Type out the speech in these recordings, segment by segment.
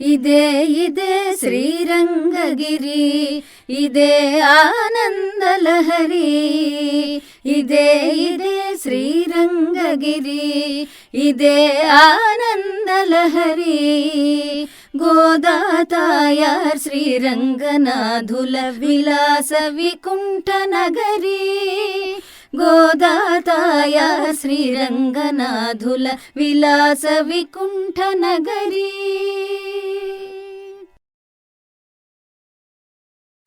ఇదే ఇదే శ్రీరంగగిరి ఇదే ఆనందలహరి ఇదే ఇదే శ్రీరంగగిరి ఇదే ఆనందలహరి. గోదాతాయార్ శ్రీరంగనాథుల విలాస వికుంఠ నగరి గోదాతాయార్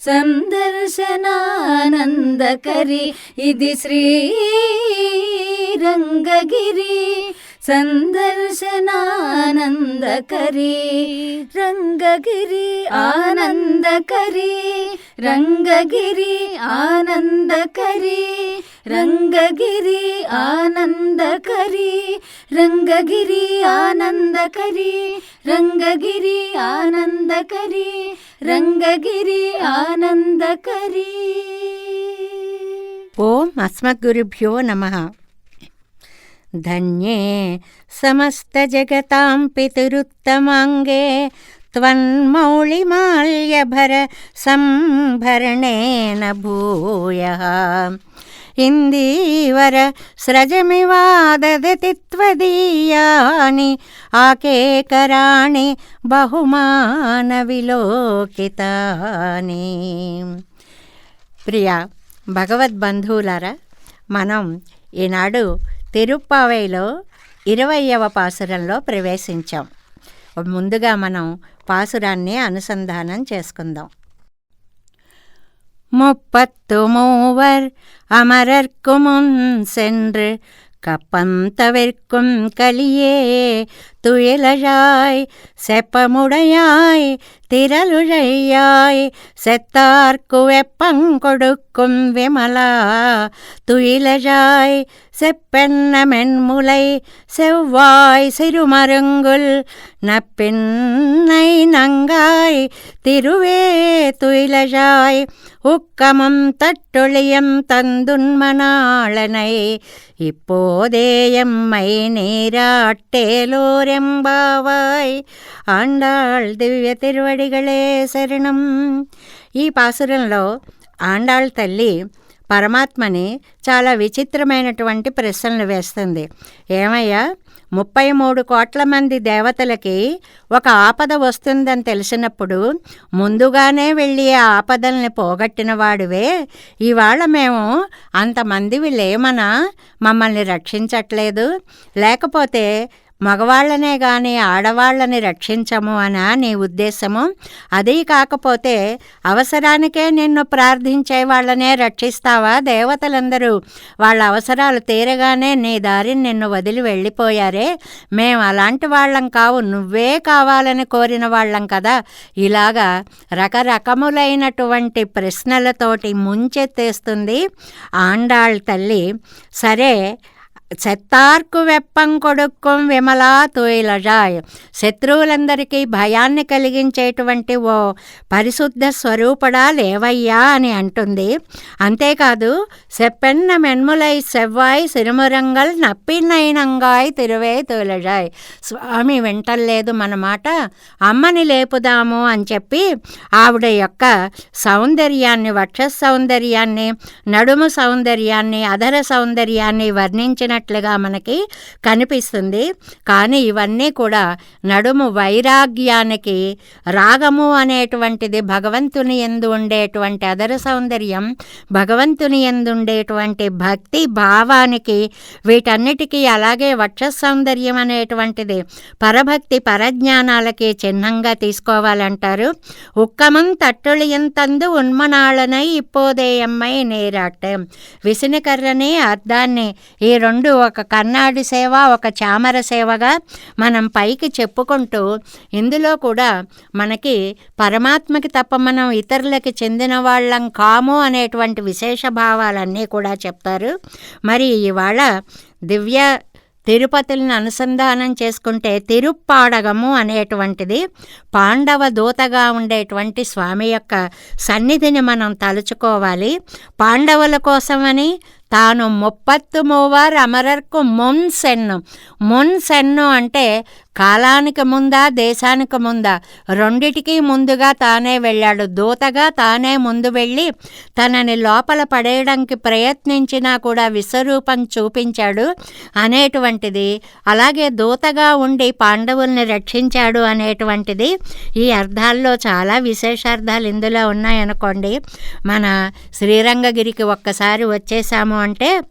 సందర్శనానందకరి. ఇది శ్రీరంగగిరి. సందర్శనానందకరి. రంగగిరి ఆనందకరి. రంగగిరి ఆనందకరి. రంగగిరి ఆనందకరి. రంగగిరి ఆనందకరి. రంగగిరి ఆనందకరి రంగగిరి ఆనందకరి. ఓం అస్మద్గురుభ్యో నమ. ధన్యే సమస్తజగతాం పితురుత్తమాంగే త్వన్మౌళిమాల్యభర సంభరణేన భూయः. ఇందీవర స్రజమివాదదతి త్వదీయాని ఆకేకరాణి బహుమాన విలోకితాని ప్రియ భగవద్బంధువులారా మనం ఈనాడు తిరుప్పావైలో ఇరవయవ పాసురంలో ప్రవేశించాం. ముందుగా మనం పాసురాన్ని అనుసంధానం చేసుకుందాం. முப்பத்து மூவர் அமரர்க்கு முன் சென்று கப்பந்தவிற்கும் கலியே துயிலழாய் செப்பமுடையாய் திரளுழையாய் செத்தார்க்கு வெப்பங்கொடுக்கும் விமலா துயிலழாய் செப்பென்ன மென்முலை செவ்வாய் சிறுமருங்குல் நப்பின்னை நங்காய் திருவே துயிலழாய் உக்கமும் தட்டொழியம் தந்துன்மனாளனை இப்போதேயம்மை எம்மை நீராட்டேலோரெம்பாவாய் ఆండాళ్ దివ్య తిరువడిగళే శరణం ఈ పాసురంలో ఆండాళ్ తల్లి పరమాత్మని చాలా విచిత్రమైనటువంటి ప్రశ్నలు వేస్తుంది ఏమయ్యా ముప్పై మూడు కోట్ల మంది దేవతలకి ఒక ఆపద వస్తుందని తెలిసినప్పుడు ముందుగానే వెళ్ళి ఆ ఆపదల్ని పోగొట్టిన వాడివే ఇవాళ మేము అంతమందివి లేమనా మమ్మల్ని రక్షించట్లేదు లేకపోతే మగవాళ్ళనే గాని ఆడవాళ్ళని రక్షించము అనా నీ ఉద్దేశము? అదీ కాకపోతే అవసరానికే నిన్ను ప్రార్థించే వాళ్ళనే రక్షిస్తావా దేవతలందరూ? వాళ్ళ అవసరాలు తీరగానే నీ దారిని నిన్ను వదిలి వెళ్ళిపోయారే? మేము అలాంటి వాళ్ళం కావు నువ్వే కావాలని కోరిన వాళ్ళం కదా. ఇలాగా రకరకములైనటువంటి ప్రశ్నలతోటి ముంచెత్తేస్తుంది ఆండాళ్ తల్లి. సరే చెత్తార్కు వెప్పం కొడుక్కం విమలా తోయిలజాయ్ శత్రువులందరికీ భయాన్ని కలిగించేటువంటి ఓ పరిశుద్ధ స్వరూపడా లేవయ్యా అని అంటుంది. అంతేకాదు సెప్పెన్న మెన్ములై సెవ్వాయ్ సిరుమురంగల్ నప్పినైనంగాయ్ తిరువే తోలజాయ్ స్వామి వింటలేదు మన మాట. అమ్మని లేపుదాము అని చెప్పి ఆవిడ యొక్క సౌందర్యాన్ని వక్ష సౌందర్యాన్ని నడుము సౌందర్యాన్ని అధర సౌందర్యాన్ని వర్ణించిన ఉన్నట్లుగా మనకి కనిపిస్తుంది. కానీ ఇవన్నీ కూడా నడుము వైరాగ్యానికి రాగము అనేటువంటిది భగవంతుని ఎందు ఉండేటువంటి అదర సౌందర్యం భగవంతుని ఎందు ఉండేటువంటి భక్తి భావానికి వీటన్నిటికీ అలాగే వక్ష సౌందర్యం అనేటువంటిది పరభక్తి పరజ్ఞానాలకి చిహ్నంగా తీసుకోవాలంటారు. ఉక్కమం తట్టుళియంతందు ఉన్మనాళనై ఇప్పోదేయమ్మై నేరాటం విసినకర్రని అర్థాన్ని ఈ రెండు ఇప్పుడు ఒక కన్నాడి సేవ ఒక చామర సేవగా మనం పైకి చెప్పుకుంటూ ఇందులో కూడా మనకి పరమాత్మకి తప్ప మనం ఇతరులకి చెందిన వాళ్ళం కాము అనేటువంటి విశేష భావాలన్నీ కూడా చెప్తారు. మరి ఇవాళ దివ్య తిరుపతిని అనుసంధానం చేసుకుంటే తిరుప్పాడగము అనేటువంటిది పాండవ దూతగా ఉండేటువంటి స్వామి యొక్క సన్నిధిని మనం తలుచుకోవాలి. పాండవుల కోసమని తాను ముప్పత్తు మూవార్ అమరర్కు మున్ సెన్ను. మున్ సెన్ను అంటే కాలానికి ముందా దేశానికి ముందా. రెండిటికి ముందుగా తానే వెళ్ళాడు. దూతగా తానే ముందు వెళ్ళి తనని లోపల పడేయడానికి ప్రయత్నించినా కూడా విశ్వరూపం చూపించాడు అనేటువంటిది. అలాగే దూతగా ఉండి పాండవుల్ని రక్షించాడు అనేటువంటిది ఈ అర్థాల్లో చాలా విశేషార్థాలు ఇందులో ఉన్నాయనుకోండి. మన శ్రీరంగగిరికి ఒక్కసారి వచ్చేసాము. అంటే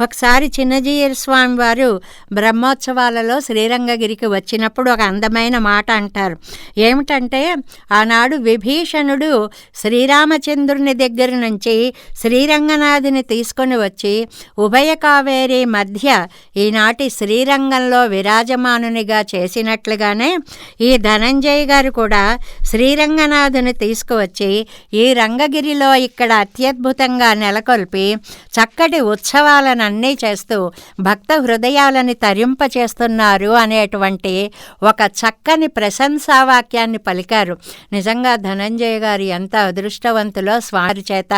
ఒకసారి చిన్నజీయర్ స్వామి వారు బ్రహ్మోత్సవాలలో శ్రీరంగగిరికి వచ్చినప్పుడు ఒక అందమైన మాట అంటారు. ఏమిటంటే ఆనాడు విభీషణుడు శ్రీరామచంద్రుని దగ్గర నుంచి శ్రీరంగనాథుని తీసుకొని వచ్చి ఉభయ కావేరి మధ్య ఈనాటి శ్రీరంగంలో విరాజమానునిగా చేసినట్లుగానే ఈ ధనంజయ్ గారు కూడా శ్రీరంగనాథుని తీసుకువచ్చి ఈ రంగగిరిలో ఇక్కడ అత్యద్భుతంగా నెలకొల్పి చక్కటి ఉత్సవాలను అన్నీ చేస్తూ భక్త హృదయాలని తరింపచేస్తున్నారు అనేటువంటి ఒక చక్కని ప్రశంసావాక్యాన్ని పలికారు. నిజంగా ధనంజయ గారు ఎంత అదృష్టవంతులో స్వామి చేత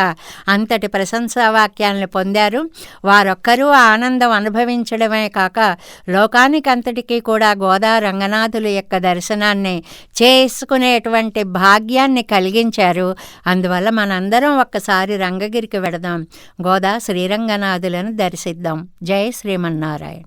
అంతటి ప్రశంసావాక్యాలను పొందారు. వారొక్కరూ ఆనందం అనుభవించడమే కాక లోకానికంతటికీ కూడా గోదా రంగనాథుల యొక్క దర్శనాన్ని చేసుకునేటువంటి భాగ్యాన్ని కలిగించారు. అందువల్ల మనందరం ఒక్కసారి రంగగిరికి వెడదాం. గోదా శ్రీరంగనాథులను దర్శిద్దాం జై శ్రీమన్నారాయణ